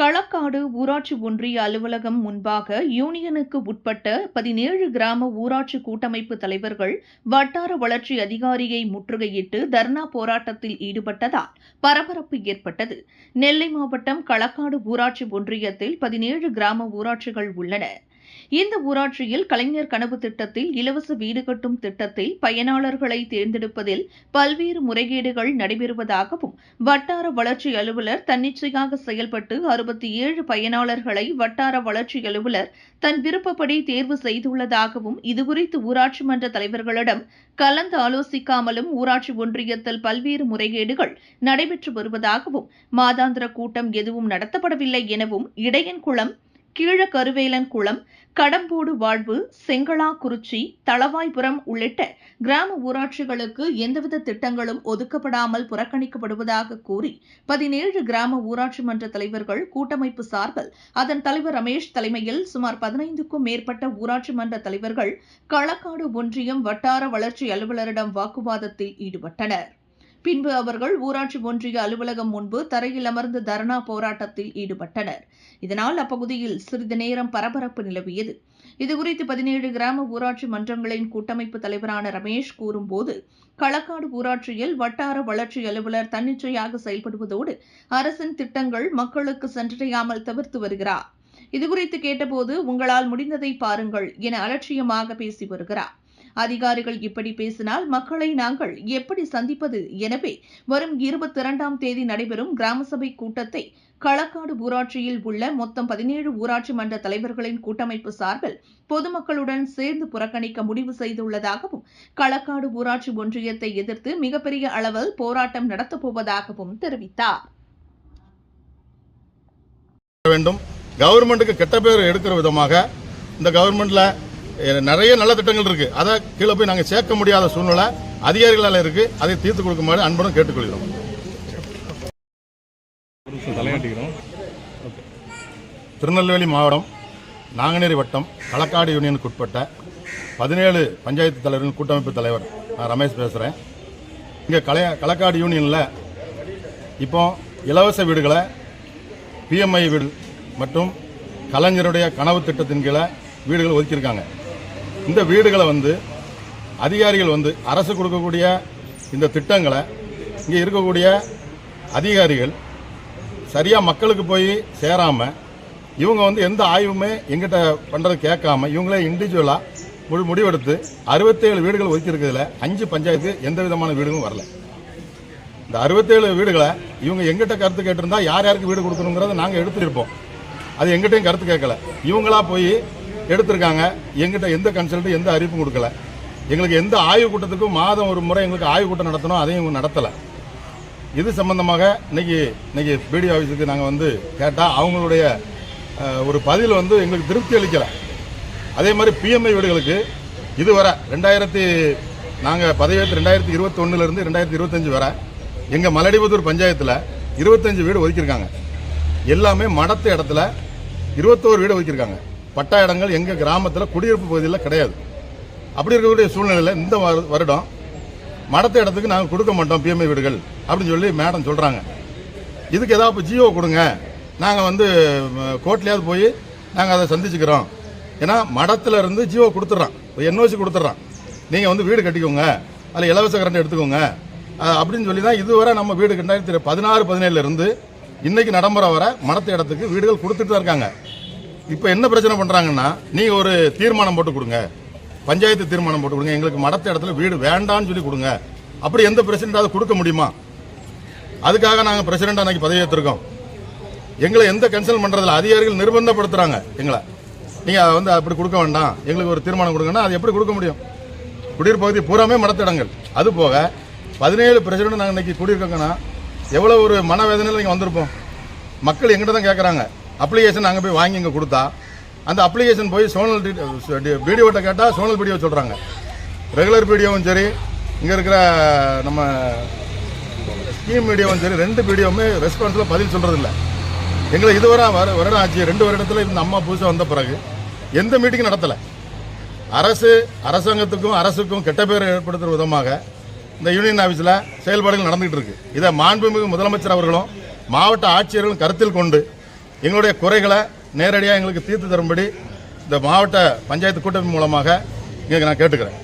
களக்காடு ஊராட்சி ஒன்றிய அலுவலகம் முன்பாக யூனியனுக்கு உட்பட்ட பதினேழு கிராம ஊராட்சி கூட்டமைப்பு தலைவர்கள் வட்டார வளர்ச்சி அதிகாரியை முற்றுகையிட்டு தர்ணா போராட்டத்தில் ஈடுபட்டதால் பரபரப்பு ஏற்பட்டது. நெல்லை மாவட்டம் களக்காடு ஊராட்சி ஒன்றியத்தில் பதினேழு கிராம ஊராட்சிகள் உள்ளன. இந்த ஊராட்சியில் கலைஞர் கனவு திட்டத்தில் இலவச வீடு கட்டும் திட்டத்தில் பயனாளர்களை தேர்ந்தெடுப்பதில் பல்வேறு முறைகேடுகள் நடைபெறுவதாகவும் வட்டார வளர்ச்சி அலுவலர் தன்னிச்சையாக செயல்பட்டு அறுபத்தி ஏழு பயனாளர்களை வட்டார வளர்ச்சி அலுவலர் தன் விருப்பப்படி தேர்வு செய்துள்ளதாகவும் இதுகுறித்து ஊராட்சி மன்ற தலைவர்களிடம் கலந்து ஆலோசிக்காமலும் ஊராட்சி ஒன்றியத்தில் பல்வேறு முறைகேடுகள் நடைபெற்று வருவதாகவும் மாதாந்திர கூட்டம் எதுவும் நடத்தப்படவில்லை எனவும் இடையன்குளம் கீழ கருவேலன் குளம் கடம்போடு வாழ்வு செங்கலாக்குறிச்சி தளவாய்புரம் உள்ளிட்ட கிராம ஊராட்சிகளுக்கு எந்தவித திட்டங்களும் ஒதுக்கப்படாமல் புறக்கணிக்கப்படுவதாக கூறி பதினேழு கிராம ஊராட்சி மன்ற தலைவர்கள் கூட்டமைப்பு சார்பில் அதன் தலைவர் ரமேஷ் தலைமையில் சுமார் பதினைந்துக்கும் மேற்பட்ட ஊராட்சி மன்ற தலைவர்கள் களக்காடு ஒன்றியம் வட்டார வளர்ச்சி அலுவலரிடம் வாக்குவாதத்தில் ஈடுபட்டனர். பின்பு அவர்கள் ஊராட்சி ஒன்றிய அலுவலகம் முன்பு தரையில் அமர்ந்து தர்ணா போராட்டத்தில் ஈடுபட்டனர். இதனால் அப்பகுதியில் சிறிது நேரம் பரபரப்பு நிலவியது. இதுகுறித்து பதினேழு கிராம ஊராட்சி மன்றங்களின் கூட்டமைப்பு தலைவரான ரமேஷ் கூறும்போது களக்காடு ஊராட்சியில் வட்டார வளர்ச்சி அலுவலர் தன்னிச்சையாக செயல்படுவதோடு அரசின் திட்டங்கள் மக்களுக்கு சென்றடையாமல் தவிர்த்து வருகிறார். இதுகுறித்து கேட்டபோது உங்களால் முடிந்ததை பாருங்கள் என அலட்சியமாக பேசி வருகிறார். அதிகாரிகள் இப்படி பேசினால் மக்களை நாங்கள் எப்படி சந்திப்பது? எனவே வரும் இருபத்தி இரண்டாம் தேதி நடைபெறும் கிராம சபை கூட்டத்தை களக்காடு ஊராட்சியில் உள்ள மொத்தம் பதினேழு ஊராட்சி மன்ற தலைவர்களின் கூட்டமைப்பு சார்பில் பொதுமக்களுடன் சேர்ந்து புறக்கணிக்க முடிவு செய்துள்ளதாகவும் களக்காடு ஊராட்சி ஒன்றியத்தை எதிர்த்து மிகப்பெரிய அளவில் போராட்டம் நடத்தப்போவதாகவும் தெரிவித்தார். வேண்டும். கவர்மெண்ட்டுக்கு கெட்ட பேர் எடுக்கிற விதமாக இந்த கவர்மெண்ட்ல நிறைய நல்ல திட்டங்கள் இருக்கு. அதை கீழே போய் நாங்கள் சேர்க்க முடியாத சூழ்நிலை அதிகாரிகளால் இருக்கு. அதை தீர்த்து கொடுக்குமாறு அன்புடன் கேட்டுக்கொள்கிறோம். திருநெல்வேலி மாவட்டம் நாங்குநேரி வட்டம் களக்காடு யூனியனுக்கு உட்பட்ட பதினேழு பஞ்சாயத்து தலைவரின் கூட்டமைப்பு தலைவர் நான் ரமேஷ் பேசுகிறேன் இங்கே கலைய களக்காடு யூனியனில் இப்போ இலவச வீடுகளை பிஎம்ஐ வீடு மற்றும் கலைஞருடைய கனவு திட்டத்தின் கீழே வீடுகள் ஒதுக்கியிருக்காங்க. இந்த வீடுகளை வந்து அதிகாரிகள் வந்து அரசு கொடுக்கக்கூடிய இந்த திட்டங்களை இங்கே இருக்கக்கூடிய அதிகாரிகள் சரியாக மக்களுக்கு போய் சேராமல் இவங்க வந்து எந்த ஆய்வுமே எங்கிட்ட பண்ணுறது கேட்காம இவங்களே இண்டிவிஜுவலாக முழு முடிவெடுத்து அறுபத்தேழு வீடுகள் ஒதுக்கியிருக்கிறதுல அஞ்சு பஞ்சாயத்து எந்த விதமான வீடுகளும் வரல. இந்த அறுபத்தேழு வீடுகளை இவங்க எங்கிட்ட கருத்து கேட்டிருந்தா யார் யாருக்கு வீடு கொடுக்கணுங்கிறத நாங்கள் எடுத்துருப்போம் அது எங்கிட்டையும் கருத்து கேட்கல. இவங்களா போய் எடுத்திருக்காங்க. எங்கிட்ட எந்த கன்சல்ட்டும் எந்த அறிவிப்பும் கொடுக்கல. எங்களுக்கு எந்த ஆய்வு கூட்டத்துக்கும் மாதம் ஒரு முறை எங்களுக்கு ஆய்வு கூட்டம் நடத்தணும் அதையும் இவங்க நடத்தலை. இது சம்பந்தமாக இன்னைக்கு இன்னைக்கு பிடிஓ ஆஃபீஸுக்கு நாங்கள் வந்து கேட்டால் அவங்களுடைய ஒரு பதில் வந்து எங்களுக்கு திருப்தி அளிக்கலை. அதே மாதிரி பிஎம்ஐ வீடுகளுக்கு இதுவரை ரெண்டாயிரத்தி நாங்கள் பதவியேற்று ரெண்டாயிரத்தி இருபத்தொன்னுலேருந்து ரெண்டாயிரத்தி இருபத்தஞ்சு வரை எங்கள் மலடிபுத்தூர் பஞ்சாயத்தில் இருபத்தஞ்சி வீடு ஒதுக்கியிருக்காங்க. எல்லாமே மடத்து இடத்துல இருபத்தோரு வீடு ஒதுக்கியிருக்காங்க. பட்டா இடங்கள் எங்கள் கிராமத்தில் குடியிருப்பு பகுதியில் கிடையாது. அப்படி இருக்கக்கூடிய சூழ்நிலையில் இந்த வரு- வருடம் மடத்த இடத்துக்கு நாங்கள் கொடுக்க மாட்டோம் பிஎம்ஐ வீடுகள் அப்படின்னு சொல்லி மேடம் சொல்கிறாங்க இதுக்கு ஏதாவது இப்போ ஜியோ கொடுங்க. நாங்கள் வந்து கோர்ட்லேயாவது போய் நாங்கள் அதை சந்திச்சுக்கிறோம். ஏன்னா மடத்தில் இருந்து ஜியோ கொடுத்துட்றான். என்ஓசி கொடுத்துட்றான். நீங்கள் வந்து வீடு கட்டிக்கோங்க. அதில் இலவச கரண்ட் எடுத்துக்கோங்க. அப்படின்னு சொல்லி தான் இதுவரை நம்ம வீடு ரெண்டாயிரத்தி பதினாறு பதினேழுலேருந்து இன்றைக்கி நடைமுறை வர மடத்த இடத்துக்கு வீடுகள் கொடுத்துட்டு தான் இருக்காங்க. இப்போ என்ன பிரச்சனை பண்ணுறாங்கன்னா நீங்கள் ஒரு தீர்மானம் போட்டு கொடுங்க. பஞ்சாயத்து தீர்மானம் போட்டு கொடுங்க. எங்களுக்கு மடத்த இடத்துல வீடு வேண்டாம்னு சொல்லி கொடுங்க. அப்படி எந்த பிரசிடண்டாவது கொடுக்க முடியுமா? அதுக்காக நாங்கள் பிரசிடண்ட் அன்னைக்கு பதவியேற்றிருக்கோம் எங்களை எந்த கன்சல்ட் பண்ணுறதில்ல அதிகாரிகள் நிர்பந்தப்படுத்துகிறாங்க எங்களை. நீங்கள் வந்து அப்படி கொடுக்க வேண்டாம். எங்களுக்கு ஒரு தீர்மானம் கொடுங்கன்னா அது எப்படி கொடுக்க முடியும்? குடியிருப்பு பகுதி பூராமே மடத்த இடங்கள். அது போக பதினேழு பிரசிடண்ட் நாங்கள் இன்னைக்கு குடியிருக்கோங்கன்னா எவ்வளோ ஒரு மனவேதனையில் நீங்கள் வந்திருப்போம். மக்கள் எங்கிட்ட தான் கேட்குறாங்க அப்ளிகேஷன் அங்கே போய் வாங்கி இங்கே கொடுத்தா அந்த அப்ளிகேஷன் போய் சோனல் பிடிஓட்ட கேட்டால் சோனல் பிடிஓ சொல்கிறாங்க ரெகுலர் பிடிஓவும் சரி இங்கே இருக்கிற நம்ம ஸ்கீம் மீடியாவும் சரி ரெண்டு பிடிஓவுமே ரெஸ்பான்ஸில் பதில் சொல்கிறதில்ல எங்களை இதுவரை வர வருடம் ஆச்சு ரெண்டு வருடத்தில் இந்த அம்மா புதுசாக வந்த பிறகு எந்த மீட்டிங் நடத்தலை. அரசு அரசாங்கத்துக்கும் அரசுக்கும் கெட்ட பேர் ஏற்படுத்துகிற விதமாக இந்த யூனியன் ஆஃபீஸில் செயல்பாடுகள் நடந்துகிட்டு இருக்கு. இதை மாண்புமிகு முதலமைச்சர் அவர்களும் மாவட்ட ஆட்சியர்களும் கருத்தில் கொண்டு எங்களுடைய குறைகளை நேரடியாக எங்களுக்கு தீர்த்து தரும்படி இந்த மாவட்ட பஞ்சாயத்து கூட்டமைப்பு மூலமாக இங்கே நான் கேட்டுக்கிறேன்.